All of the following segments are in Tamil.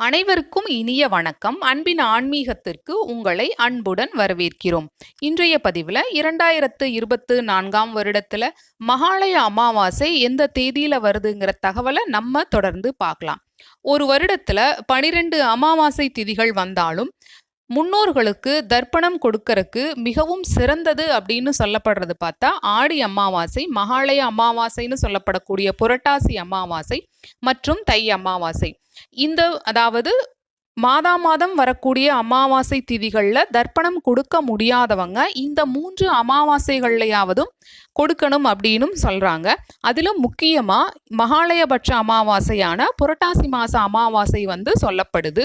அனைவருக்கும் இனிய வணக்கம். அன்பின் ஆன்மீகத்திற்கு உங்களை அன்புடன் வரவேற்கிறோம். இன்றைய பதிவில் இரண்டாயிரத்து இருபத்து நான்காம் வருடத்தில் மகாலய அமாவாசை எந்த தேதியில் வருதுங்கிற தகவலை நம்ம தொடர்ந்து பார்க்கலாம். ஒரு வருடத்தில் பனிரெண்டு அமாவாசை திதிகள் வந்தாலும் முன்னோர்களுக்கு தர்ப்பணம் கொடுக்கறக்கு மிகவும் சிறந்தது அப்படின்னு சொல்லப்படுறது பார்த்தா ஆடி அமாவாசை மகாலய அமாவாசைன்னு சொல்லப்படக்கூடிய புரட்டாசி அமாவாசை மற்றும் தை அமாவாசை. இந்த அதாவது மாதா மாதம் வரக்கூடிய அமாவாசை திதிகளில் தர்ப்பணம் கொடுக்க முடியாதவங்க இந்த மூன்று அமாவாசைகள்லையாவதும் கொடுக்கணும் அப்படின்னும் சொல்கிறாங்க அதிலும் முக்கியமாக மகாலயபட்ச அமாவாசையான புரட்டாசி மாத அமாவாசை வந்து சொல்லப்படுது.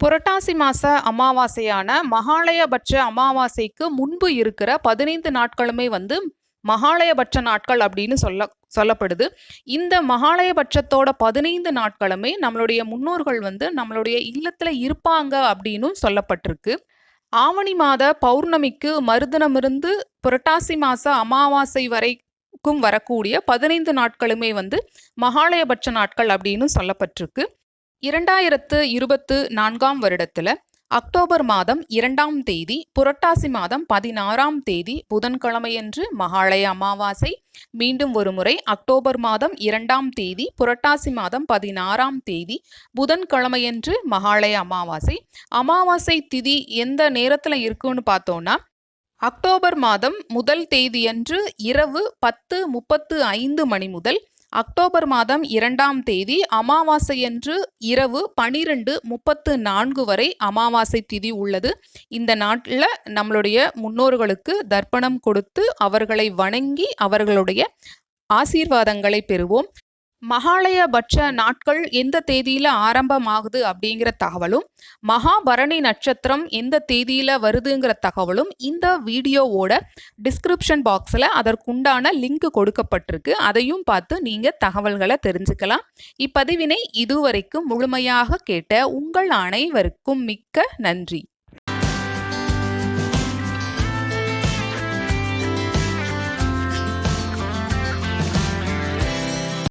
புரட்டாசி மாச அமாவாசையான மகாலயபட்ச அமாவாசைக்கு முன்பு இருக்கிற பதினைந்து நாட்களுமே வந்து மகாலயபட்ச நாட்கள் அப்படின்னு சொல்ல சொல்லப்படுது. இந்த மகாலயபட்சத்தோட பதினைந்து நாட்களுமே நம்மளுடைய முன்னோர்கள் வந்து நம்மளுடைய இல்லத்துல இருப்பாங்க அப்படின்னும் சொல்லப்பட்டிருக்கு. ஆவணி மாத பௌர்ணமிக்கு மருதனமிருந்து புரட்டாசி மாச அமாவாசை வரைக்கும் வரக்கூடிய பதினைந்து நாட்களுமே வந்து மகாலயபட்ச நாட்கள் அப்படின்னு சொல்லப்பட்டிருக்கு. இரண்டாயிரத்து இருபத்து நான்காம் வருடத்தில் அக்டோபர் மாதம் இரண்டாம் தேதி புரட்டாசி மாதம் பதினாறாம் தேதி புதன்கிழமையன்று மகாலய அமாவாசை. மீண்டும் ஒருமுறை அக்டோபர் மாதம் இரண்டாம் தேதி புரட்டாசி மாதம் பதினாறாம் தேதி புதன்கிழமையன்று மகாலய அமாவாசை. அமாவாசை திதி எந்த நேரத்தில் இருக்குன்னு பார்த்தோன்னா அக்டோபர் மாதம் முதல் தேதியன்று இரவு பத்து முப்பத்து ஐந்து மணி முதல் அக்டோபர் மாதம் இரண்டாம் தேதி அமாவாசையன்று இரவு பனிரெண்டு முப்பத்து நான்கு வரை அமாவாசை திதி உள்ளது. இந்த நாட்டில் நம்மளுடைய முன்னோர்களுக்கு தர்ப்பணம் கொடுத்து அவர்களை வணங்கி அவர்களுடைய ஆசீர்வாதங்களை பெறுவோம். மகாலயபட்ச நாட்கள் எந்த தேதியில் ஆரம்பமாகுது அப்படிங்கிற தகவலும் மகாபரணி நட்சத்திரம் எந்த தேதியில் வருதுங்கிற தகவலும் இந்த வீடியோவோட டிஸ்கிரிப்ஷன் பாக்ஸில் அதற்குண்டான லிங்க் கொடுக்கப்பட்டிருக்கு. அதையும் பார்த்து நீங்கள் தகவல்களை தெரிஞ்சுக்கலாம். இப்பதிவினை இதுவரைக்கும் முழுமையாக கேட்ட உங்கள் அனைவருக்கும் மிக்க நன்றி.